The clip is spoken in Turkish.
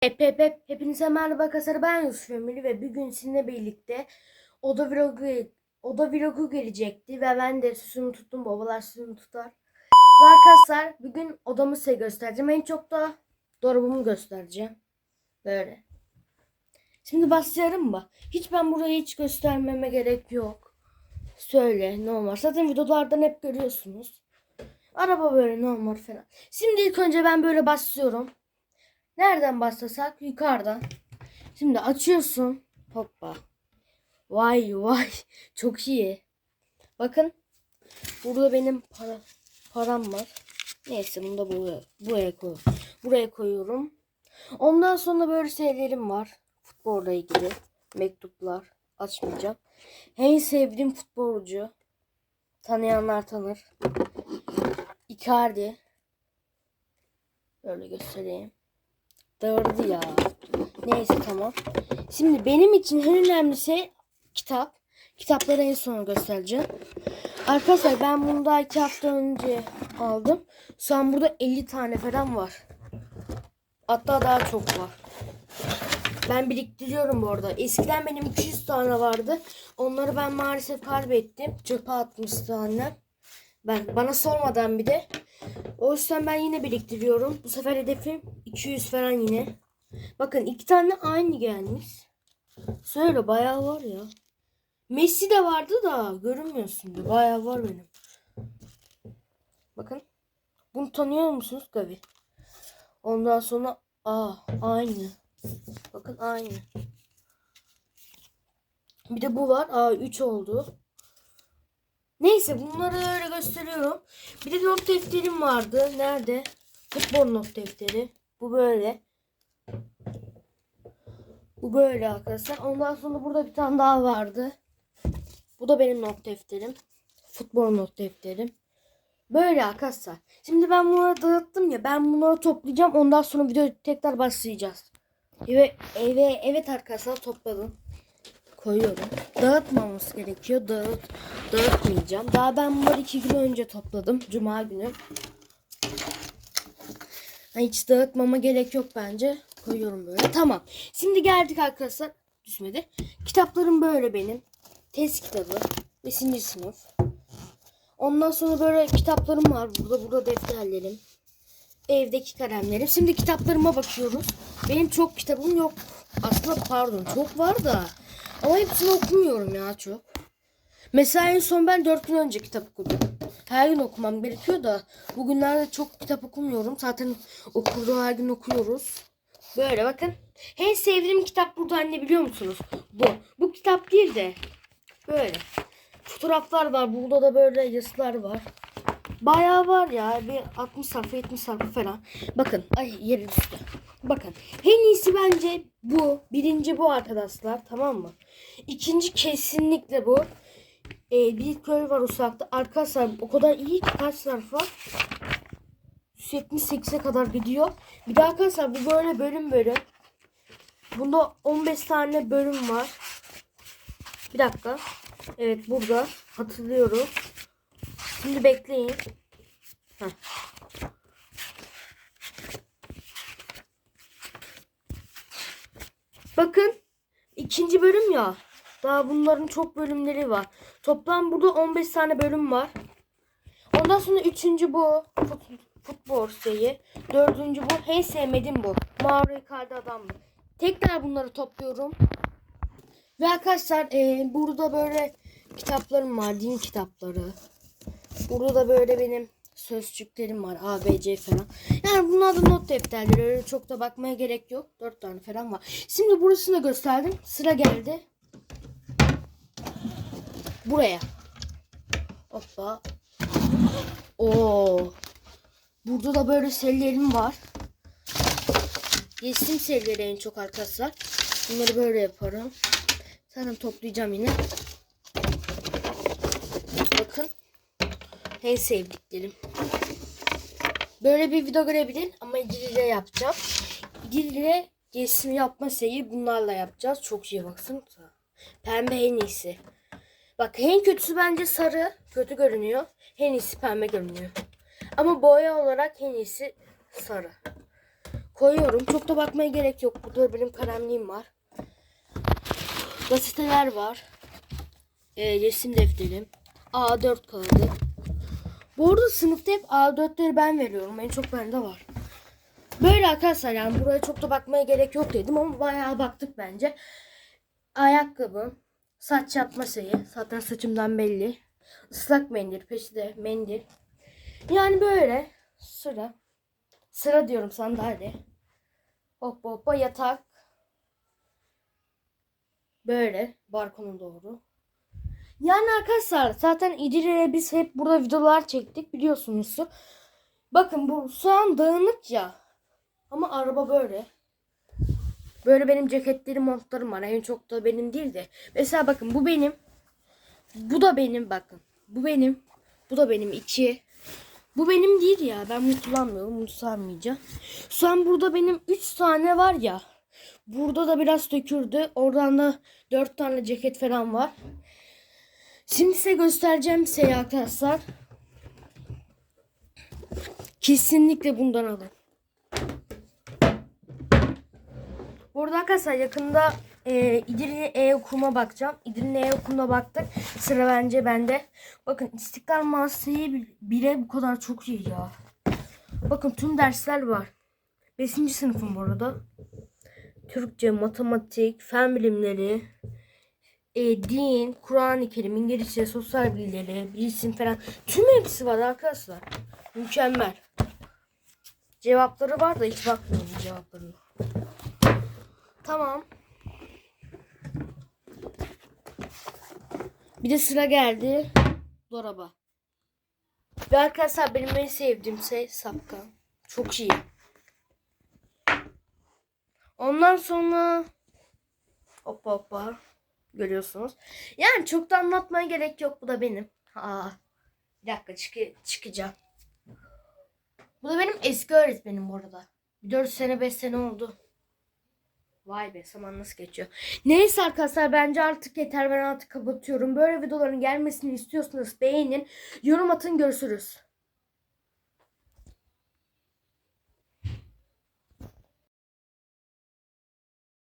Hep hep hep hepinize merhaba arkadaşlar ben Yusuf Emir ve bugün sizinle birlikte oda vlogu oda vlogu gelecekti ve ben de süsümü tuttum babalar süsümü tutar. Ve arkadaşlar bugün odamı size göstereceğim en çok da dolabımı göstereceğim. Böyle. Şimdi başlayalım mı? Hiç ben burayı hiç göstermeme gerek yok. Söyle normal. Zaten videolardan hep görüyorsunuz. Araba böyle normal falan. Şimdi ilk önce ben böyle başlıyorum. Nereden başlasak? Yukarıdan. Şimdi açıyorsun. Hoppa. Vay vay. Çok iyi. Bakın. Burada benim para, param var. Neyse bunu da buraya, buraya koyuyorum. Buraya koyuyorum. Ondan sonra böyle şeylerim var. Futbolla ilgili. Mektuplar. Açmayacağım. En sevdiğim futbolcu. Tanıyanlar tanır. Icardi. Böyle göstereyim. Dağırdı ya. Neyse tamam. Şimdi benim için en önemli şey kitap. Kitapları en son göstereceğim. Arkadaşlar ben bunu daha iki hafta önce aldım. Şu an burada 50 tane falan var. Hatta daha çok var. Ben biriktiriyorum bu arada. Eskiden benim 200 tane vardı. Onları ben maalesef kaybettim. Çöpe atmıştı annem. Ben bana sormadan bir de. O yüzden ben yine biriktiriyorum. Bu sefer hedefim 200 falan yine. Bakın iki tane aynı gelmiş. Söyle bayağı var ya. Messi de vardı da görünmüyorsun. Bayağı var benim. Bakın. Bunu tanıyor musunuz Gavi? Ondan sonra aa aynı. Bakın aynı. Bir de bu var. Aa 3 oldu. Neyse bunları öyle gösteriyorum. Bir de not defterim vardı. Nerede? Futbol not defteri. Bu böyle. Bu böyle arkadaşlar. Ondan sonra burada bir tane daha vardı. Bu da benim not defterim. Futbol not defterim. Böyle arkadaşlar. Şimdi ben bunları dağıttım ya. Ben bunları toplayacağım. Ondan sonra video tekrar başlayacağız. Ve eve evet arkadaşlar topladım koyuyorum. Dağıtmamız gerekiyor. Dağıt, dağıtmayacağım. Daha ben bunları iki gün önce topladım. Cuma günü. Hiç dağıtmama gerek yok bence. Koyuyorum böyle. Tamam. Şimdi geldik arkadaşlar. Düşmedi. Kitaplarım böyle benim. Test kitabı. Beşinci sınıf. Ondan sonra böyle kitaplarım var. Burada burada defterlerim. Evdeki kalemlerim. Şimdi kitaplarıma bakıyoruz. Benim çok kitabım yok. Aslında pardon çok var da. Ama hepsini okumuyorum ya çok. Mesela en son ben 4 gün önce kitap okudum. Her gün okumam gerekiyor da bugünlerde çok kitap okumuyorum. Zaten okulda her gün okuyoruz. Böyle bakın. En sevdiğim kitap burada anne biliyor musunuz? Bu. Bu kitap değil de böyle. Fotoğraflar var. Burada da böyle yazılar var. Bayağı var ya. Bir 60 sayfa 70 sayfa falan. Bakın. Ay yeri düştü. Bakın. En iyisi bence bu. Birinci bu arkadaşlar. Tamam mı? İkinci kesinlikle bu. Ee, bir köy var uzakta. Arkadaşlar o kadar iyi ki kaç sayfa? 78'e kadar gidiyor. Bir de arkadaşlar bu böyle bölüm bölüm. Bunda 15 tane bölüm var. Bir dakika. Evet burada. Hatırlıyorum. Şimdi bekleyin. Heh. Bakın ikinci bölüm ya. Daha bunların çok bölümleri var. Toplam burada 15 tane bölüm var. Ondan sonra üçüncü bu. Fut, futbol şeyi. Dördüncü bu. En sevmediğim bu. Mauro Icardi adam. Tekrar bunları topluyorum. Ve arkadaşlar e, burada böyle kitaplarım var. Din kitapları. Burada da böyle benim sözcüklerim var. A, B, C falan. Yani bunlar da not defterleri. Öyle çok da bakmaya gerek yok. Dört tane falan var. Şimdi burasını da gösterdim. Sıra geldi. Buraya. Hoppa. Oo. Burada da böyle serilerim var. Resim serileri en çok arkadaşlar. Bunları böyle yaparım. Zaten toplayacağım yine. Bakın. En sevdiklerim. Böyle bir video görebilir ama İdil'le yapacağım. İdil'le resim yapma şeyi bunlarla yapacağız. Çok iyi baksın. Pembe en iyisi. Bak en kötüsü bence sarı. Kötü görünüyor. En iyisi pembe görünüyor. Ama boya olarak en iyisi sarı. koyuyorum. Çok da bakmaya gerek yok. Burada benim kalemliğim var. Gazeteler var. E, resim defterim. A4 kağıdı. Bu arada sınıfta hep A4'leri ben veriyorum. En çok bende var. Böyle arkadaşlar yani buraya çok da bakmaya gerek yok dedim ama bayağı baktık bence. Ayakkabı, saç yapma şeyi. Zaten saçımdan belli. Islak mendil, peşinde mendil. Yani böyle sıra. Sıra diyorum sandalye. Hop hop hop, yatak. Böyle balkona doğru. Yani arkadaşlar zaten İdil'e biz hep burada videolar çektik biliyorsunuz. Bakın bu şu an dağınık ya. Ama araba böyle. Böyle benim ceketlerim, montlarım var. En çok da benim değil de. Mesela bakın bu benim. Bu da benim bakın. Bu benim. Bu da benim iki. Bu benim değil ya. Ben bunu kullanmıyorum. Bunu sarmayacağım. Şu an burada benim 3 tane var ya. Burada da biraz döküldü. Oradan da 4 tane ceket falan var. Şimdi size göstereceğim şey arkadaşlar. Kesinlikle bundan alın. Burada arkadaşlar yakında e, İdilli E-Okuluma bakacağım. İdilli E-Okuluna baktık. Sıra bence bende. Bakın İstiklal Mahallesi'yi bile bu kadar çok iyi ya. Bakın tüm dersler var. 5. sınıfım bu arada. Türkçe, matematik, fen bilimleri, e, din, Kur'an-ı Kerim, İngilizce, sosyal bilgileri, bilişim falan. Tüm hepsi var arkadaşlar. Mükemmel. Cevapları var da hiç bakmıyorum cevaplarına. Tamam. Bir de sıra geldi. Dolaba. Ve arkadaşlar benim en sevdiğim şey sapkan. Çok iyi. Ondan sonra hoppa hoppa görüyorsunuz. Yani çok da anlatmaya gerek yok. Bu da benim. Aa, bir dakika çık çıkacağım. Bu da benim eski öğretmenim bu arada. 4 sene 5 sene oldu. Vay be zaman nasıl geçiyor. Neyse arkadaşlar bence artık yeter ben artık kapatıyorum. Böyle videoların gelmesini istiyorsanız beğenin. Yorum atın görüşürüz.